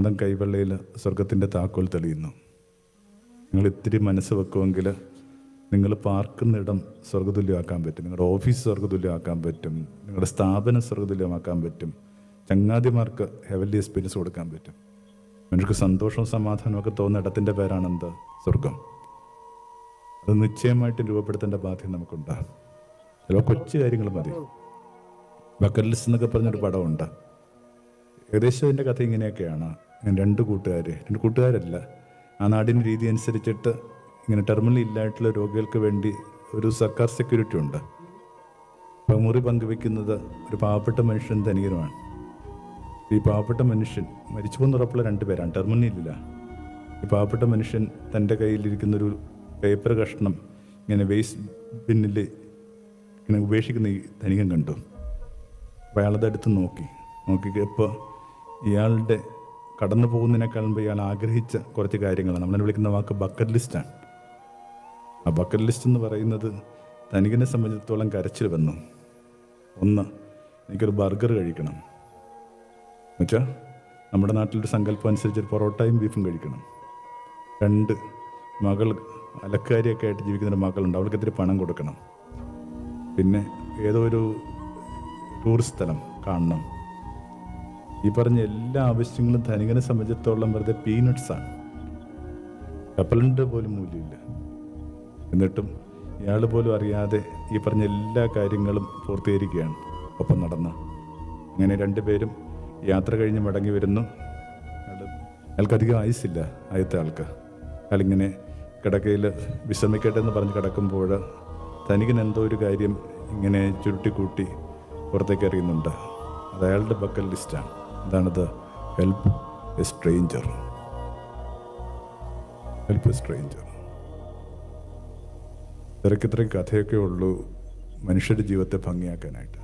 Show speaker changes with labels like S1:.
S1: സ്വന്തം കൈവെള്ളയിൽ സ്വർഗത്തിന്റെ താക്കോൽ തെളിയുന്നു. നിങ്ങൾ ഇത്തിരി മനസ്സ് വെക്കുമെങ്കിൽ നിങ്ങൾ പാർക്കുന്നിടം സ്വർഗതുല്യമാക്കാൻ പറ്റും. നിങ്ങളുടെ ഓഫീസ് സ്വർഗതുല്യമാക്കാൻ പറ്റും. നിങ്ങളുടെ സ്ഥാപനം സ്വർഗതുല്യമാക്കാൻ പറ്റും. ചങ്ങാതിമാർക്ക് ഹെവൻലി എക്സ്പീരിയൻസ് കൊടുക്കാൻ പറ്റും. മനുഷ്യർക്ക് സന്തോഷവും സമാധാനമൊക്കെ തോന്നുന്ന ഇടത്തിന്റെ പേരാണ് എന്ത്? സ്വർഗം അത് നിശ്ചയമായിട്ട് രൂപപ്പെടുത്തേണ്ട ബാധ്യത നമുക്കുണ്ടാകും ചിലപ്പോൾ കൊച്ചു കാര്യങ്ങൾ മതി. ബക്കറ്റ് ലിസ്റ്റ് എന്നൊക്കെ പറഞ്ഞൊരു പടമുണ്ട്. ഏകദേശം അതിന്റെ കഥ ഇങ്ങനെയൊക്കെയാണ്. ഇങ്ങനെ രണ്ട് കൂട്ടുകാർ രണ്ട് കൂട്ടുകാരല്ല. ആ നാടിന്റെ രീതി അനുസരിച്ചിട്ട് ഇങ്ങനെ ടെർമിനൽ ഇല്ലായിട്ടുള്ള രോഗികൾക്ക് വേണ്ടി ഒരു സർക്കാർ സെക്യൂരിറ്റി ഉണ്ട്. അപ്പോൾ മുറി പങ്കുവെക്കുന്നത് ഒരു പാവപ്പെട്ട മനുഷ്യൻ ധനികനുമാണ്. ഈ പാവപ്പെട്ട മനുഷ്യൻ മരിച്ചു പോകുന്ന ഉറപ്പുള്ള രണ്ട് പേരാണ്. ടെർമിനലില്ല ഈ പാവപ്പെട്ട മനുഷ്യൻ തന്റെ കയ്യിലിരിക്കുന്ന ഒരു പേപ്പർ കഷ്ണം ഇങ്ങനെ വേസ്റ്റ് ബിന്നിൽ ഇങ്ങനെ ഉപേക്ഷിക്കുന്ന ഈ ധനികൻ കണ്ടു. അപ്പോൾ അയാളത് നോക്കി. നോക്കിയപ്പോൾ ഇയാളുടെ കടന്നു പോകുന്നതിനേക്കാൾ മുമ്പ് ഇയാൾ ആഗ്രഹിച്ച കുറച്ച് കാര്യങ്ങളാണ്. നമ്മളെ വിളിക്കുന്ന വാക്ക് ബക്കറ്റ് ലിസ്റ്റാണ് ആ ബക്കറ്റ് ലിസ്റ്റ് എന്ന് പറയുന്നത് തനികനെ സംബന്ധിച്ചിടത്തോളം കരച്ചിൽ വന്നു. ഒന്ന് എനിക്കൊരു ബർഗർ കഴിക്കണം. എന്നുവെച്ചാൽ നമ്മുടെ നാട്ടിലൊരു സങ്കല്പം അനുസരിച്ച് ഒരു പൊറോട്ടയും ബീഫും കഴിക്കണം. രണ്ട് മകൾ അലക്കാരിയൊക്കെ ആയിട്ട് ജീവിക്കുന്ന ഒരു മകളുണ്ട്. അവൾക്ക് ഇത്തിരി പണം കൊടുക്കണം. പിന്നെ ഏതോ ഒരു ടൂറിസ്റ്റ് സ്ഥലം കാണണം. ഈ പറഞ്ഞ എല്ലാ ആവശ്യങ്ങളും ധനികനെ സംബന്ധിച്ചിടത്തോളം വെറുതെ പീനട്സ് ആണ്. കപ്പലിന്റെ പോലും മൂല്യമില്ല. എന്നിട്ടും ഇയാൾ പോലും അറിയാതെ ഈ പറഞ്ഞ എല്ലാ കാര്യങ്ങളും പൂർത്തീകരിക്കുകയാണ്. ഒപ്പം നടന്ന. അങ്ങനെ രണ്ടുപേരും യാത്ര കഴിഞ്ഞ് മടങ്ങി വരുന്നു. അയാൾ അയാൾക്കധികം ആയുസില്ല ആദ്യത്തെ ആൾക്ക്. അയാളിങ്ങനെ കിടക്കയിൽ വിശ്രമിക്കട്ടെ എന്ന് പറഞ്ഞ് കിടക്കുമ്പോൾ തനികൻ എന്തോ ഒരു കാര്യം ഇങ്ങനെ ചുരുട്ടിക്കൂട്ടി പുറത്തേക്ക് എറിയുന്നുണ്ട്. അത് അയാളുടെ ബക്കൽ ലിസ്റ്റാണ് അതാണത് help a stranger help a stranger ഇത്രയ്ക്ക് ഇത്രയും കഥയൊക്കെ ഉള്ളൂ മനുഷ്യരുടെ ജീവിതത്തെ ഭംഗിയാക്കാനായിട്ട്.